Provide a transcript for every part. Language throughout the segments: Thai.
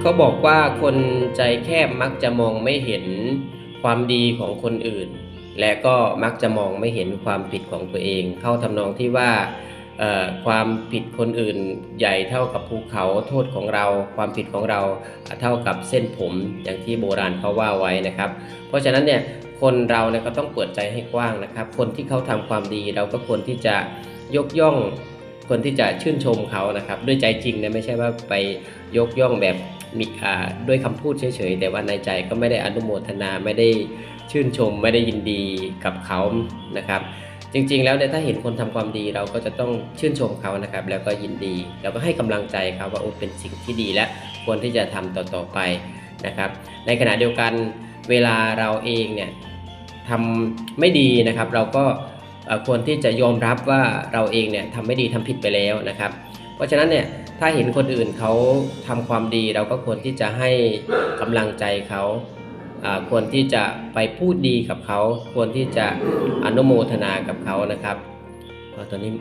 เขาบอกว่าคนใจแคบมักจะมองไม่เห็นความดีของคนอื่น และก็มักจะมองไม่เห็นความผิดของตัวเอง เข้าทำนองที่ว่าความผิดคนอื่นใหญ่เท่ากับภูเขาโทษของเรา ความผิดของเราเท่ากับเส้นผมอย่างที่โบราณเขาว่าไว้นะครับ เพราะฉะนั้นเนี่ยคนเราเนี่ยก็ต้องเปิดใจให้กว้างนะครับ คนที่เขาทำความดีเราก็ควรที่จะยกย่องคนที่จะชื่นชมเขานะครับ ด้วยใจจริงนะไม่ใช่ว่าไปยกย่องแบบ มีอ่าด้วยคำพูดเฉยๆ แต่ว่าในใจก็ไม่ได้อนุโมทนาไม่ได้ชื่นชม ไม่ได้ยินดีกับเขานะครับ จริงๆ แล้วเนี่ยถ้าเห็นคนทำความดีเราก็จะต้องชื่นชมเขานะครับ แล้วก็ยินดีแล้วก็ให้กำลังใจเขาว่าโอ้เป็นสิ่งที่ดีและควรที่จะทำต่อๆไปนะครับ ในขณะเดียวกันเวลาเราเองเนี่ยทำไม่ดีนะครับ เราก็ควรที่จะยอมรับว่าเราเองเนี่ยทำไม่ดีทำผิดไปแล้วนะครับ เพราะฉะนั้นเนี่ย ถ้าเห็นคนอื่นเขาทำความดีเราก็ควรที่จะให้กำลังใจเขาควรที่จะไปพูดดีกับเขา ควรที่จะอนุโมทนากับเขานะครับตอนนี้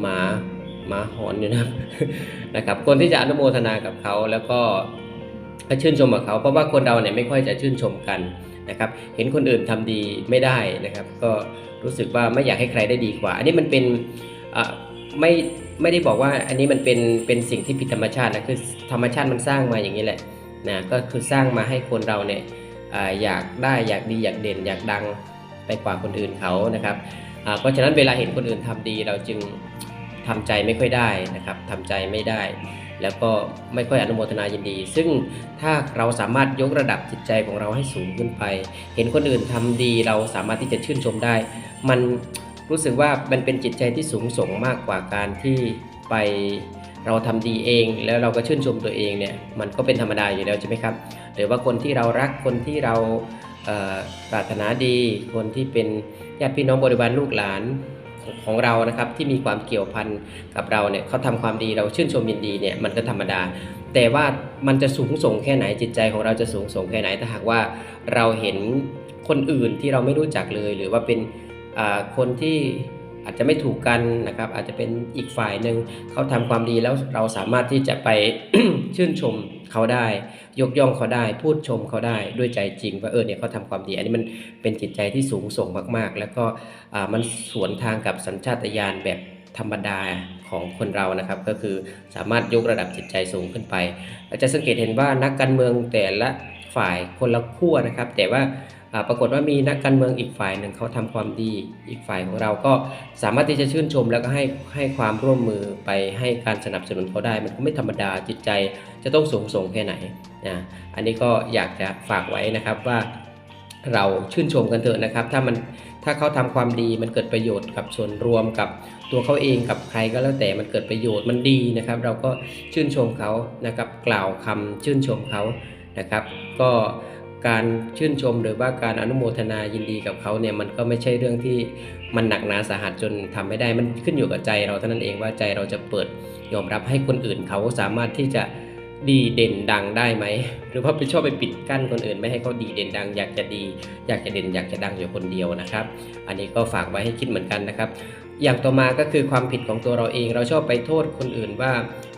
หมาหมาหอนอยู่นะครับนะครับควรที่จะอนุโมทนากับเขาแล้วก็ชื่นชมกับเขา เพราะว่าคนเราเนี่ยไม่ค่อยจะชื่นชมกันนะครับ เห็นคนอื่นทำดีไม่ได้นะครับ ก็รู้สึกว่าไม่อยากให้ใครได้ดีกว่า อันนี้มันเป็นอ่า ไม่ไม่ได้บอกว่าอันนี้มันเป็นเป็นสิ่งที่ผิดธรรมชาตินะคือธรรมชาติมันสร้างมาอย่างนี้แหละนะก็คือสร้างมาให้คนเราเนี่ยออยากได้อยากดีอยากเด่น อยากดังไปกว่าคนอื่นเขานะครับเพราะฉะนั้นเวลาเห็นคนอื่นทำดีเราจึงทำใจไม่ค่อยได้นะครับทำใจไม่ได้ แล้วก็ไม่ค่อยอนุโมทนายินดี ซึ่งถ้าเราสามารถยกระดับจิตใจของเราให้สูงขึ้นไป เห็นคนอื่นทำดีเราสามารถที่จะชื่นชมได้ มัน รู้สึกว่ามันเป็นจิตใจที่สูงส่งมากกว่าการที่ไปเราทำดีเอง แล้วเราก็ชื่นชมตัวเองเนี่ยมันก็เป็นธรรมดาอยู่แล้วใช่ไหมครับหรือว่าคนที่เรารักคนที่เราปรารถนาดี คนที่เป็นญาติพี่น้องบริวารลูกหลานของเรานะครับที่มีความเกี่ยวพันกับเราเนี่ยเขาทำความดีเราชื่นชมยินดีเนี่ยมันก็ธรรมดา แต่ว่ามันจะสูงส่งแค่ไหนจิตใจของเราจะสูงส่งแค่ไหนถ้าหากว่าเราเห็นคนอื่นที่เราไม่รู้จักเลย หรือว่าเป็น คนที่อาจจะไม่ถูกกันนะครับ อาจจะเป็นอีกฝ่ายหนึ่งเขาทำความดีแล้วเราสามารถที่จะไปชื่นชมเขาได้ ยกย่องเขาได้ พูดชมเขาได้ด้วยใจจริงว่าเออเนี่ยเขาทำความดี อันนี้มันเป็นจิตใจที่สูงส่งมาก ๆ แล้วก็มันสวนทางกับสัญชาตญาณแบบธรรมดาของคนเรานะครับ ก็คือสามารถยกระดับจิตใจสูงขึ้นไปเราจะสังเกตเห็นว่านักการเมืองแต่ละฝ่ายคนละขั้วนะครับ แต่ว่า ปรากฏว่ามีนักการเมืองอีกฝ่ายหนึ่งเขาทำความดี อีกฝ่ายของเราก็สามารถที่จะชื่นชม แล้วก็ให้ให้ความร่วมมือไปให้การสนับสนุนเขาได้ มันก็ไม่ธรรมดาจิตใจจะต้องสูงส่งแค่ไหนนะอันนี้ก็อยากจะฝากไว้นะครับว่าเราชื่นชมกันเถอะนะครับ ถ้ามันถ้าเขาทำความดีมันเกิดประโยชน์กับส่วนรวมกับตัวเขาเองกับใครก็แล้วแต่มันเกิดประโยชน์มันดีนะครับ เราก็ชื่นชมเขานะครับกล่าวคำชื่นชมเขานะครับ ก็ การชื่นชมหรือว่าการอนุโมทนายินดีกับเขาเนี่ยมันก็ไม่ใช่เรื่องที่มันหนักหนาสาหัสจนทำไม่ได้มันขึ้นอยู่กับใจเราเท่านั้นเองว่าใจเราจะเปิดยอมรับให้คนอื่นเขาสามารถที่จะดีเด่นดังได้ไหมหรือว่าไปชอบไปปิดกั้นคนอื่น ไม่ให้เขาดีเด่นดัง อยากจะดี อยากจะเด่นอยากจะดังอยู่คนเดียวนะครับ อันนี้ก็ฝากไว้ให้คิดเหมือนกันนะครับ อย่างต่อมาก็คือความผิดของตัวเราเอง เราชอบไปโทษคนอื่นว่า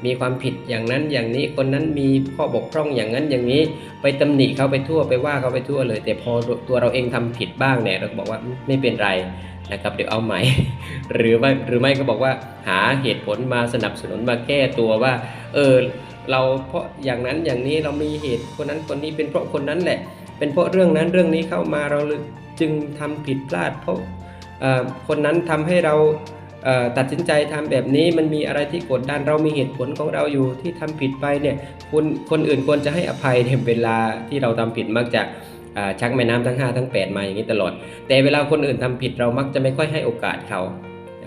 มีความผิดอย่างนั้นอย่างนี้คนนั้นมีข้อบกพร่องอย่างนั้นอย่างนี้ ไปตำหนิเขาไปทั่วไปว่าเขาไปทั่วเลย แต่พอตัวเราเองทำผิดบ้างเนี่ยเราบอกว่าไม่เป็นไรนะครับเดี๋ยวเอาใหม่ หรือว่าหรือไม่ก็บอกว่าหาเหตุผลมาสนับสนุนมาแก้ตัวว่า เออเราเพราะอย่างนั้นอย่างนี้เรามีเหตุคนนั้นคนนี้เป็นเพราะคนนั้นแหละ เป็นเพราะเรื่องนั้นเรื่องนี้เข้ามาเราจึงทำผิดพลาดเพราะ คนนั้นทำให้เราตัดสินใจทำแบบนี้มันมีอะไรที่กดดันเรามีเหตุผลของเราอยู่ที่ทำผิดไปเนี่ยคนคนอื่นควรจะให้อภัยในเวลาที่เราทำผิดมักจะชักแม่น้ำทั้ง 5 ทั้ง 8 มาอย่างนี้ตลอด แต่เวลาคนอื่นทำผิดเรามักจะไม่ค่อยให้โอกาสเขา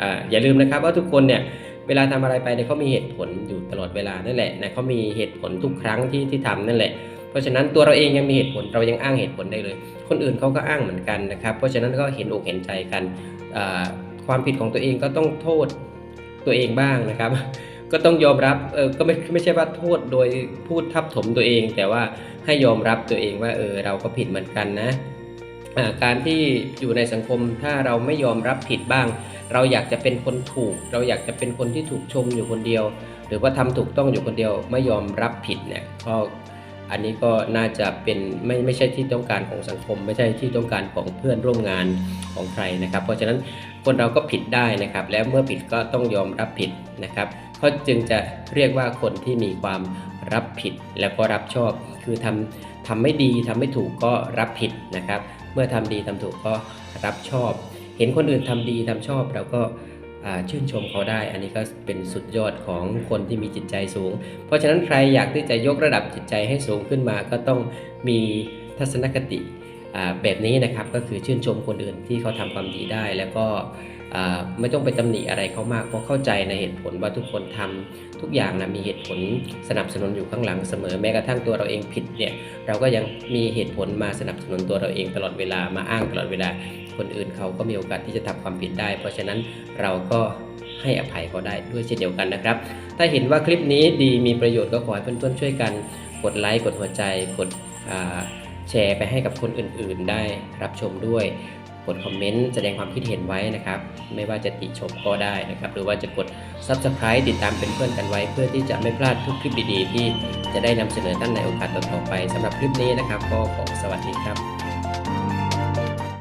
ออย่าลืมนะครับว่าทุกคนเนี่ยเวลาทำอะไรไปเนี่ยเขามีเหตุผลอยู่ตลอดเวลานั่นแหละนะเขามีเหตุผลทุกครั้งที่ที่ทำนั่นแหละ ราะฉะนั้นตัวเราเองยังมีเหตุผลเรายังอ้างเหตุผลได้เลย คนอื่นเขาก็อ้างเหมือนกันนะครับ เพราะฉะนั้นก็เห็นอกเห็นใจกันความผิดของตัวเองก็ต้องโทษตัวเองบ้างนะครับ ก็ต้องยอมรับเออก็ไม่ไม่ใช่ว่าโทษโดยพูดทับถมตัวเอง แต่ว่าให้ยอมรับตัวเองว่าเออเราก็ผิดเหมือนกันนะการที่อยู่ในสังคมถ้าเราไม่ยอมรับผิดบ้าง เราอยากจะเป็นคนถูก เราอยากจะเป็นคนที่ถูกชมอยู่คนเดียว หรือว่าทำถูกต้องอยู่คนเดียวไม่ยอมรับผิดเนี่ยก็ อันนี้ก็น่าจะเป็นไม่ไม่ใช่ที่ต้องการของสังคม ไม่ใช่ที่ต้องการของเพื่อนร่วมงานของใครนะครับ เพราะฉะนั้นคนเราก็ผิดได้นะครับ แล้วเมื่อผิดก็ต้องยอมรับผิดนะครับเขาจึงจะเรียกว่าคนที่มีความรับผิดแล้วก็รับชอบ คือทำทำไม่ดีทำไม่ถูกก็รับผิดนะครับ เมื่อทำดีทำถูกก็รับชอบ เห็นคนอื่นทำดีทำชอบเราก็ ชื่นชมเขาได้ อันนี้ก็เป็นสุดยอดของคนที่มีจิตใจสูง เพราะฉะนั้นใครอยากที่จะยกระดับจิตใจให้สูงขึ้นมาก็ต้องมีทัศนคติ แบบนี้นะครับก็คือชื่นชมคนอื่นที่เขาทำความดีได้ แล้วก็ไม่ต้องไปตำหนิอะไรเขามากเพราะเข้าใจในเหตุผลว่าทุกคนทำทุกอย่างนะมีเหตุผลสนับสนุนอยู่ข้างหลังเสมอแม้กระทั่งตัวเราเองผิดเนี่ยเราก็ยังมีเหตุผลมาสนับสนุนตัวเราเองตลอดเวลามาอ้างตลอดเวลาคนอื่นเขาก็มีโอกาสที่จะทำความผิดได้ เพราะฉะนั้นเราก็ให้อภัยเขาได้ด้วยเช่นเดียวกันนะครับ ถ้าเห็นว่าคลิปนี้ดีมีประโยชน์ก็ขอให้เพื่อนๆช่วยกัน กดไลค์กดหัวใจกด แชร์ไปให้กับคนอื่นๆ ได้รับชมด้วย กดคอมเมนต์แสดงความคิดเห็นไว้นะครับ ไม่ว่าจะติชมก็ได้นะครับ หรือว่าจะกด Subscribe ติดตามเป็นเพื่อนกันไว้ เพื่อที่จะไม่พลาดทุกคลิปดีๆ ที่จะได้นำเสนอท่านในโอกาสต่อๆไปสำหรับคลิปนี้นะครับ ก็ขอสวัสดีครับ